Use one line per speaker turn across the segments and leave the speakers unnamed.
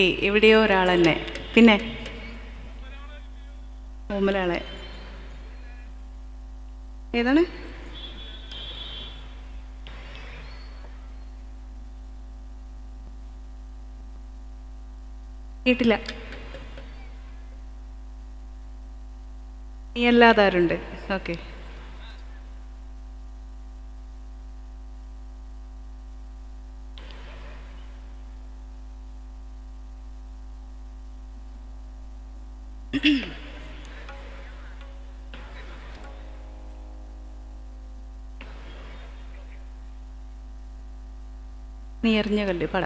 Okay എവിടെയോ ഒരാൾ തന്നെ പിന്നെ ഓമലാളെ. ഏതാണ്? കേട്ടില്ല. നീ അല്ലാതാരുണ്ട് ഓക്കെ. നീ എറിഞ്ഞ കല്ല് പട.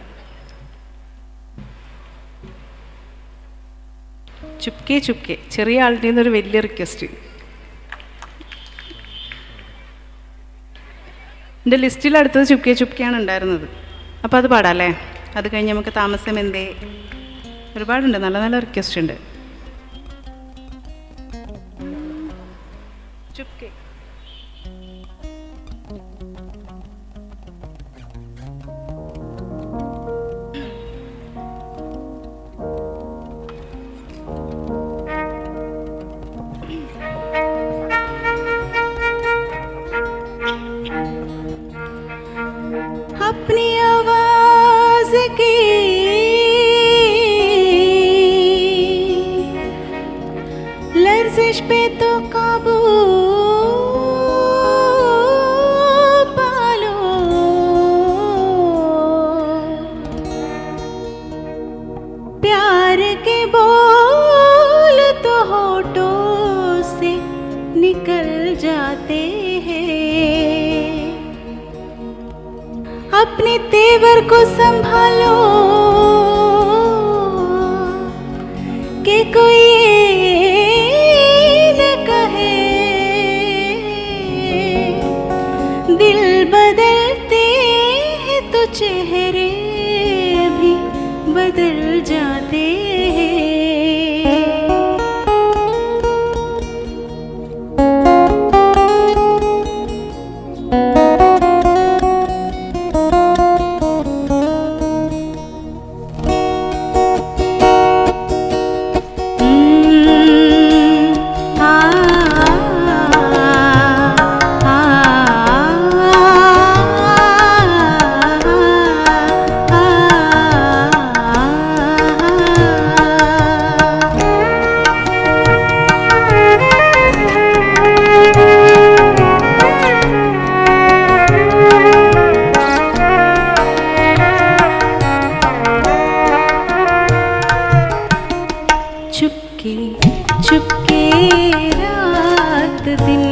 ചുപ്കെ ചുപ്കെ. ചെറിയ ആളുടെ ഒരു വലിയ റിക്വസ്റ്റ് എന്റെ ലിസ്റ്റിൽ അടുത്തത് ചുപ്കെ ചുപ്കെയാണ് ഉണ്ടായിരുന്നത്. അപ്പോൾ അത് പാടാം അത് കഴിഞ്ഞ് നമുക്ക് താമസം എന്തേ? ഒരുപാടുണ്ട്. നല്ല നല്ല റിക്വസ്റ്റ് ഉണ്ട്. लर्जिश पे तो काबू पालो। प्यार के बोल तो से निकल जाते हैं। अपने तेवर को संभालो, कि कोई रात दिन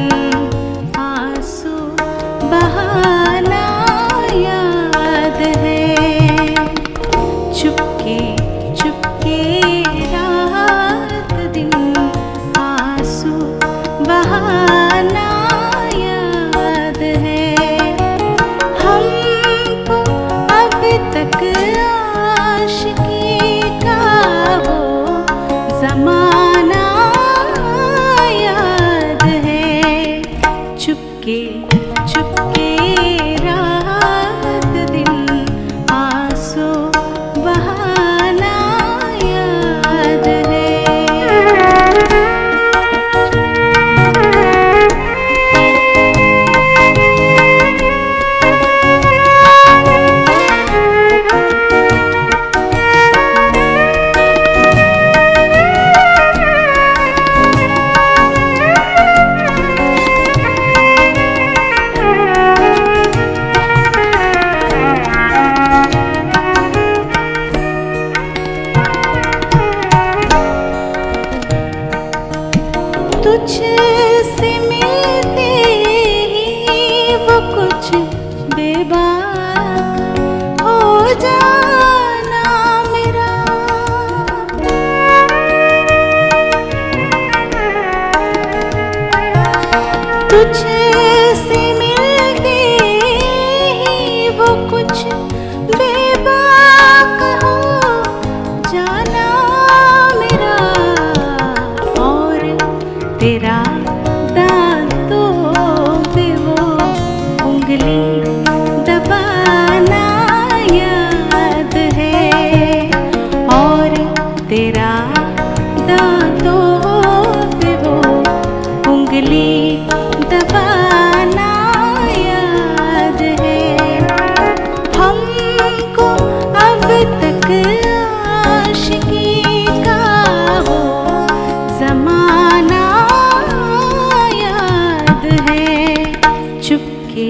चुपके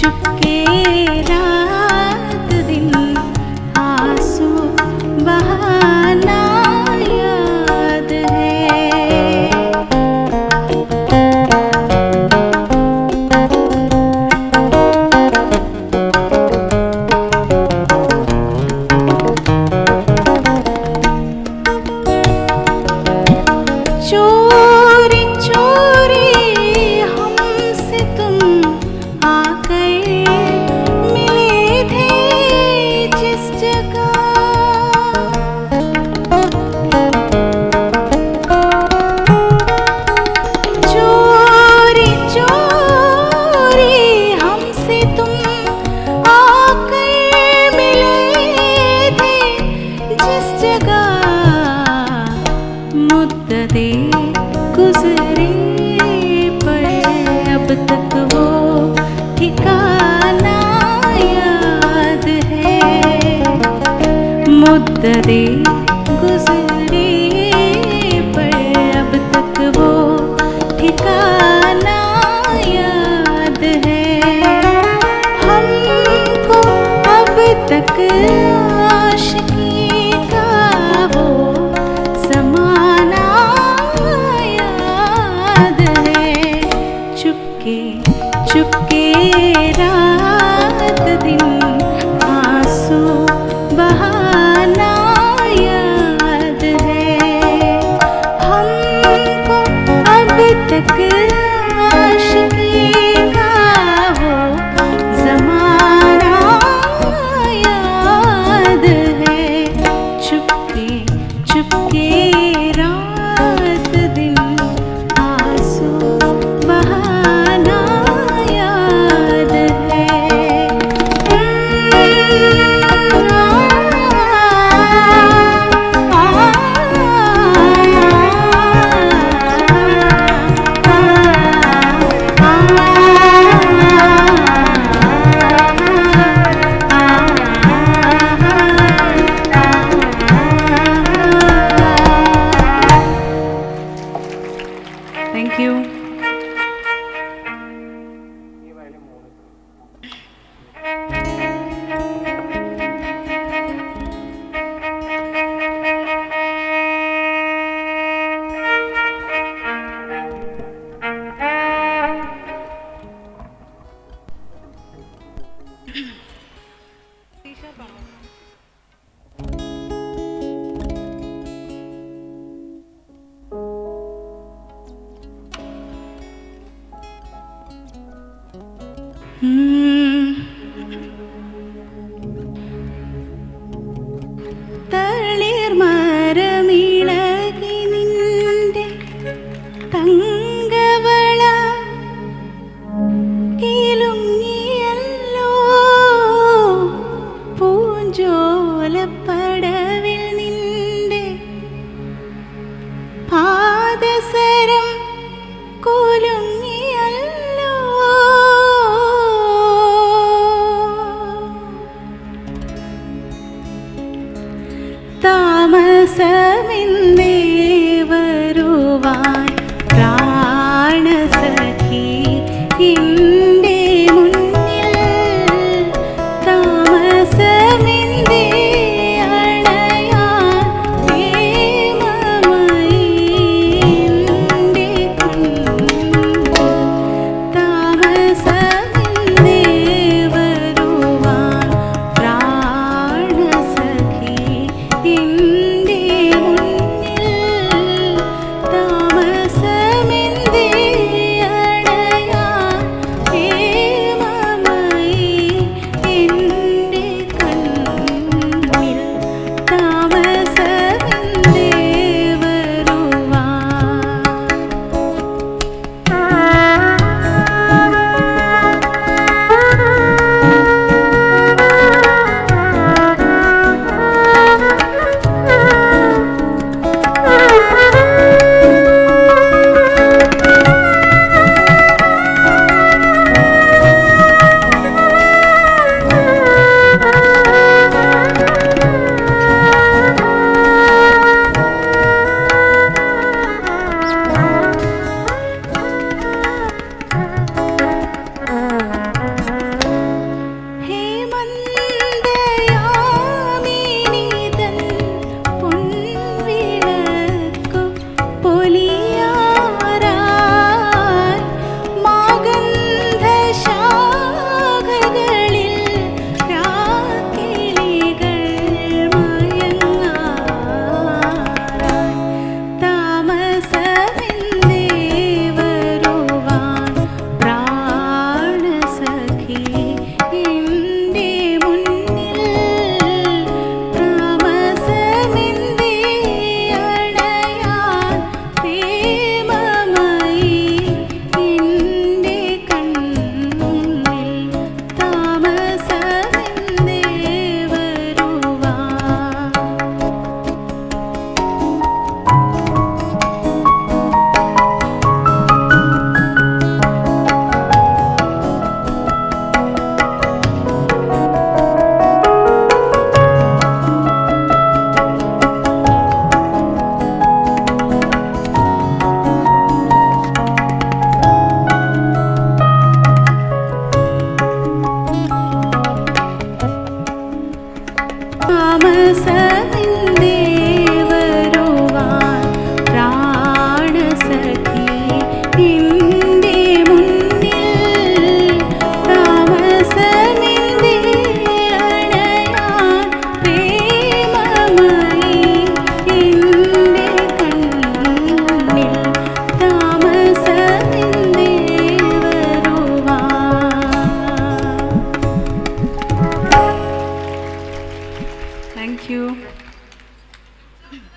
चुपके